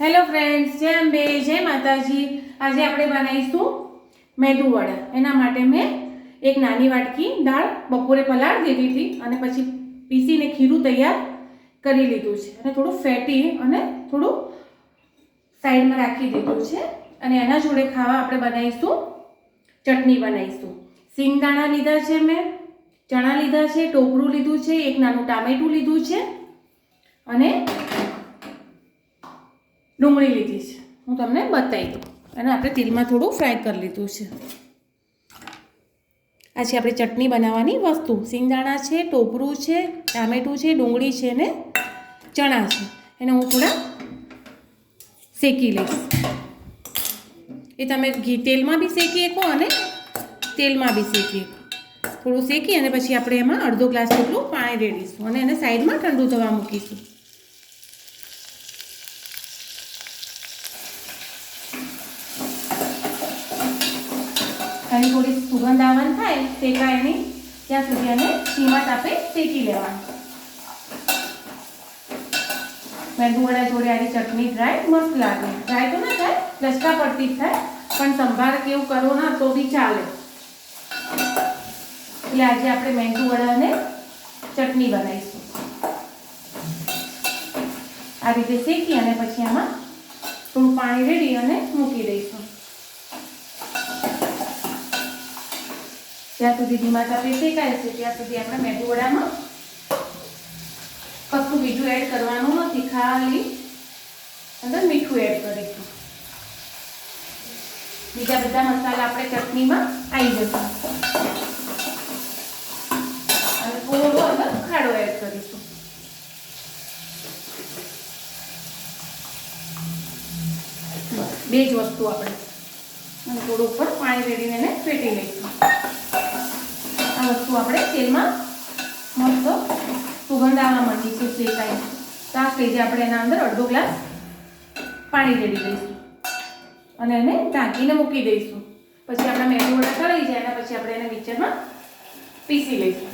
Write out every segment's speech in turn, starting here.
Hello friends જય અંબે, જય માતાજી. આજે આપણે બનાવીશું મેદુ વડા. એના માટે મેં એક નાની વાટકી દાળ બપોરે પલાળ દીધી હતી અને પછી પીસીને ખીરું તૈયાર કરી લીધું છે. અને થોડું ફેટી અને થોડું સાઈડમાં રાખી દીધું છે. અને એના જોડે ખાવા આપણે બનાવીશું ચટણી બનાવીશું. સિંગદાણા લીધા છે મેં, ચણા લીધા છે, ટોપરું લીધું છે, એક નાનું ટામેટું લીધું છે અને ડુંગળી લીધી છે. હું તમને બતાવી દઉં. અને આપણે તેલમાં થોડું ફ્રાય કરી લીધું છે. આ છે આપણે ચટણી બનાવવાની વસ્તુ. સિંગદાણા છે, ટોપરું છે, ટામેટું છે, ડુંગળી છે ને ચણા છે. એને હું થોડા શેકી લઈશ. એ તમે ઘી તેલમાં બી શેકી શકો અને તેલમાં બી શેકી થોડું શેકી અને પછી આપણે એમાં અડધો ગ્લાસ જેટલું પાણી રેડીશું અને એને સાઈડમાં ઠંડુ થવા મૂકીશું. એની થોડી સુગંધ આવન થાય શેકાય એની ત્યાં સુધી એને ધીમા તાપે શેકી લેવાનું. મેંદુવડા જોડે આની ચટણી ડ્રાય મસ્ત લાગે. ડ્રાય તો ના થાય લચકા પડતી જ થાય, પણ સંભાર કેવું કરો ના તો બી ચાલે. એટલે આજે આપણે મેંદુવડાને ચટણી બનાવીશું. આ રીતે શેકી અને પછી આમાં થોડું પાણી રેડી અને મૂકી દઈશું. જ્યાં સુધી ધીમા તાપે શેકાય છે. ત્યાં સુધી આપણે મેંદુવડામાં કશું બીજું એડ કરવાનું નથી. ખાલી અંદર મીઠું એડ કરીશું. બીજા બધા મસાલા આપણે ચટણીમાં આવી જશે. અને થોડો અંદર ખાડો એડ કરીશું. બે જ વસ્તુ આપણે. અને થોડું ઉપર પાણી રેડીને એને ફેટી લઈશું. વસ્તુ આપણે તેલમાં મસ્ત સુગંધ આવવા માંડી છે શેકાઈ તો આ સ્ટેજે આપણે એના અંદર અડધો ગ્લાસ પાણી રેડી દઈશું અને એને ઢાંકીને મૂકી દઈશું. પછી આપણા મેંદુ વડા તળાઈ જાય એના પછી આપણે એને મિક્સરમાં પીસી લઈશું.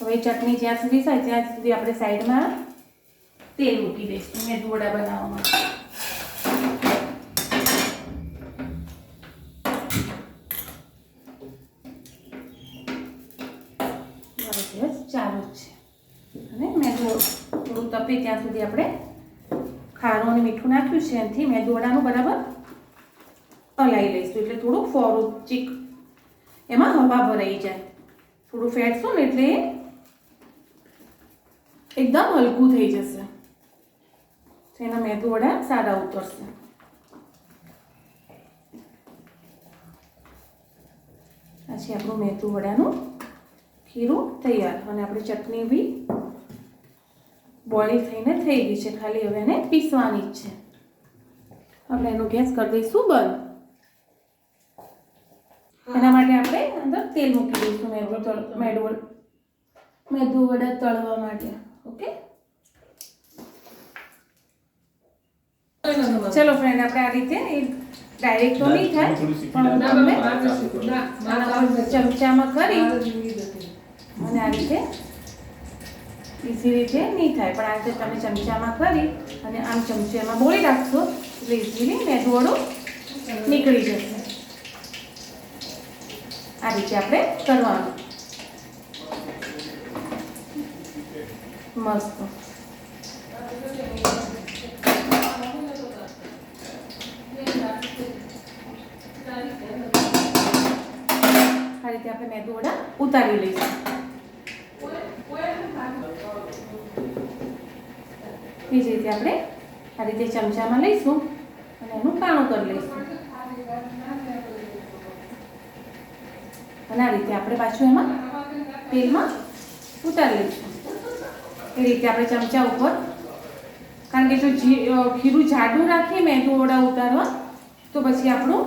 હવે ચટણી જ્યાં સુધી થાય ત્યાં સુધી આપણે સાઈડમાં તેલ મૂકી દઈશું મેંદુ વડા બનાવવા માટે મારો ગેસ ચાલુ જ છે અને મેંદુ થોડું તપે ત્યાં સુધી આપણે ખારું અને મીઠું નાખ્યું છે. એનાથી મેં દોડાનું બરાબર હલાવી લઈશું. એટલે થોડું ફોરું ચીક એમાં હવા ભરાઈ જાય. થોડું ફેટશું ને એટલે એકદમ હલકું થઈ જશે. એના મેંદુ વડા સારા ઉતરશે. પછી આપણું મેંદુ વડાનું ખીરું તૈયાર. અને આપણી ચટણી બી બોઇલ થઈને થઈ ગઈ છે ખાલી હવે એને પીસવાની જ છે આપણે એનો ગેસ કરી દઈશું બંધ એના માટે આપણે અંદર તેલ મૂકી દઈશું મેદુ મેદુ મેદુ વડા તળવા માટે ઓકે ચલો ફ્રેન્ડ આપણે આ રીતે ડાયરેક્ટ તો નહીં થાય પણ હું તમને ચમચામાં કરી અને આ રીતે ઇઝી રીતે નહીં થાય. પણ આ રીતે તમે ચમચામાં કરી અને આમ ચમચામાં બોળી રાખશો, એટલે ઇઝીલી મેદુવડો નીકળી જશે. આ રીતે આપણે કરવાનું. મસ્ત. આ રીતે આપણે મેદુ વડા ઉતારી લઈશું. એ જ રીતે આપણે આ રીતે ચમચામાં લઈશું અને એનું કાણું કરી લઈશું. અને આ રીતે આપણે પાછું એમાં તેલમાં ઉતારી લઈશું. એ રીતે આપણે ચમચા ઉપર, કારણ કે જો ખીરું જાડું રાખીએ મેંદુ ઓડા ઉતારવા, તો પછી આપણું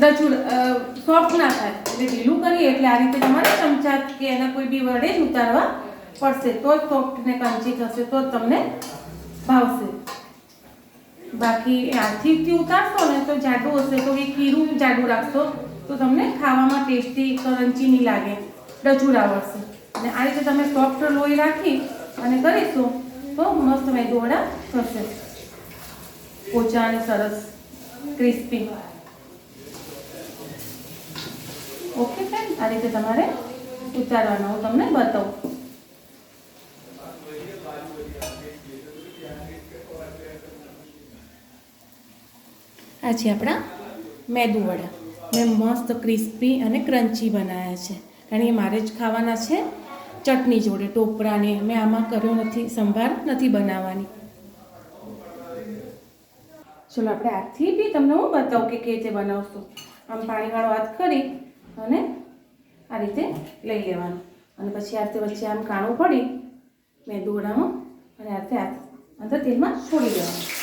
દચુડ સોફ્ટ ના થાય. એટલે ઢીલું કરીએ એટલે આ રીતે તમારે ચમચા કે એના કોઈ બી વડે જ ઉતારવા પડશે તો જ સોફ્ટ ને કંચી થશે તો તમને ભાવશે. બાકી હાથથી ઉતારશો ને તો જાડું હશે, તો એ ખીરું જાડું રાખશો, તો તમને ખાવામાં ટેસ્ટી કરંચી નહીં લાગે ડચુરા વળશે અને આ રીતે તમે સોફ્ટ લોહી રાખી અને કરીશું તો મસ્ત મેદુવડા થશે. પોચા અને સરસ ક્રિસ્પી. ઓકે ફ્રેન્ડ આ રીતે તમારે ઉતારવાનું, હું તમને બતાવું. આ છે આપણા મેદુવડા મેં મસ્ત ક્રિસ્પી અને ક્રન્ચી બનાવ્યા છે. કારણ કે મારે જ ખાવાના છે ચટણી જોડે ટોપરાને મેં આમાં કર્યો નથી, સંભાર નથી બનાવવાની. ચલો, આપણે હાથથી બી તમને હું બતાવું કે કેવી રીતે બનાવશું. આમ પાણીવાળો હાથ કરી અને આ રીતે લઈ લેવાનું. અને પછી આ રીતે વચ્ચે આમ કાણું પડી મેદુ વડામાં અને આ રીતે હાથ અંદર તેલમાં છોડી દેવાનું.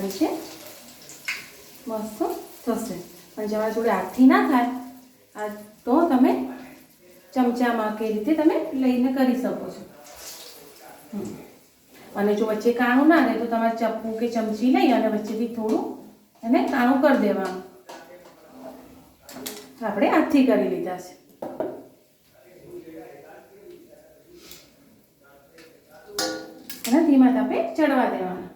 આ છે? મસ્ત થશે. પણ તમારા જોડે હાથથી ના થાય, આ તો તમે ચમચામાં કે રીતે તમે લઈને કરી શકો છો. અને જો વચ્ચે કાણું ના રહે તો તમારે ચપ્પુ કે ચમચી લઈ અને વચ્ચેથી થોડું એને કાણું કરી દેવાનું. આપણે હાથથી કરી લીધા છે. અને ધીમા તાપે ચડવા દેવાના.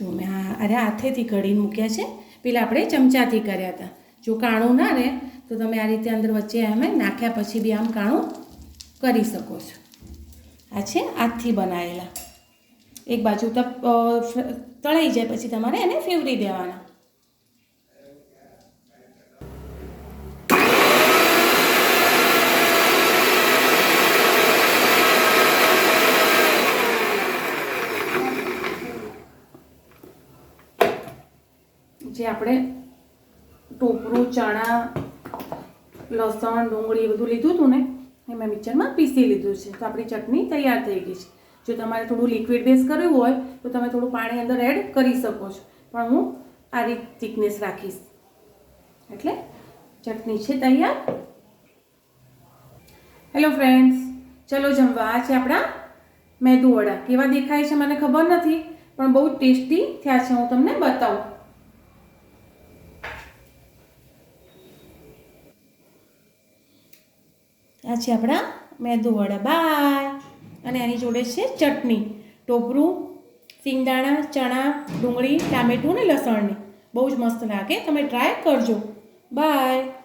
જો મેં આ અરે હાથેથી ઘડીને મૂક્યા છે. પેલા આપણે ચમચાથી કર્યા હતા. જો કાણું ના રહે, તો તમે આ રીતે અંદર વચ્ચે એમ નાખ્યા પછી બી આમ કાણું કરી શકો છો. આ છે હાથથી બનાવેલા એક બાજુ તપ તળાઈ જાય પછી તમારે એને ફેવરી દેવાના જે આપણે ટોપરું, ચણા, લસણ, ડુંગળી બધું લીધું હતું ને, એ મેં મિક્સરમાં પીસી લીધું છે. તો આપણી ચટણી તૈયાર થઈ ગઈ છે. જો તમારે થોડું લિક્વિડ બેઝ કરવું હોય, તો તમે થોડું પાણી અંદર એડ કરી શકો છો. પણ હું આ રીત થિકનેસ રાખીશ. એટલે ચટણી છે તૈયાર. હેલો ફ્રેન્ડ્સ ચલો જમવા. આ છે આપણા મેંદુવડા. કેવા દેખાય છે મને ખબર નથી, પણ બહુ ટેસ્ટી થયા છે. હું તમને બતાવું. આ છે આપણા મેદુવડા બાય. અને એની જોડે છે ચટણી. ટોપરું, સિંગદાણા, ચણા, ડુંગળી, ટામેટું ને લસણની. બહુ જ મસ્ત લાગે. તમે ટ્રાય કરજો. બાય.